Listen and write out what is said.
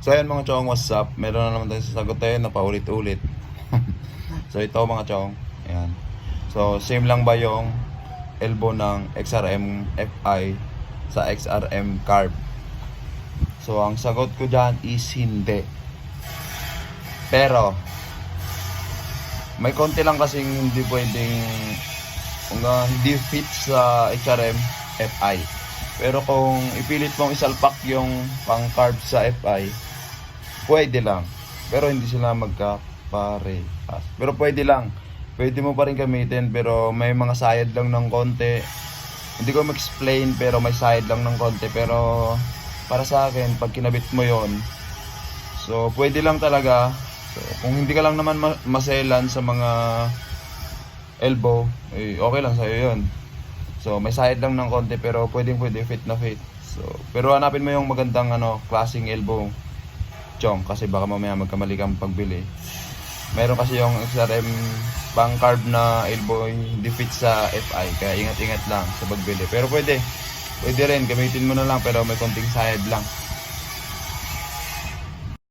So ayan mga chong, what's up? Meron na naman tayong sasagutin na paulit-ulit. so ito mga chong, ayan. So same lang ba yung elbow ng XRM FI sa XRM carb? So ang sagot ko dyan is hindi. Pero may konti lang kasing hindi pwedeng kung uh, hindi fit sa XRM FI. Pero kung ipilit mong isalpak yung pang carb sa FI, pwede lang. Pero hindi sila magkaparehas. Pero pwede lang. Pwede mo pa rin gamitin pero may mga sayad lang ng konti. Hindi ko ma-explain pero may sayad lang ng konti. Pero para sa akin, pag kinabit mo yon so pwede lang talaga. So, kung hindi ka lang naman ma- maselan sa mga elbow, eh, okay lang sa'yo yun. So, may side lang ng konti pero pwedeng pwede fit na fit. So, pero hanapin mo yung magandang ano, klaseng elbow chong kasi baka mamaya magkamali kang pagbili. Meron kasi yung XRM pang carb na elbow hindi fit sa FI kaya ingat-ingat lang sa pagbili. Pero pwede. Pwede rin gamitin mo na lang pero may konting side lang.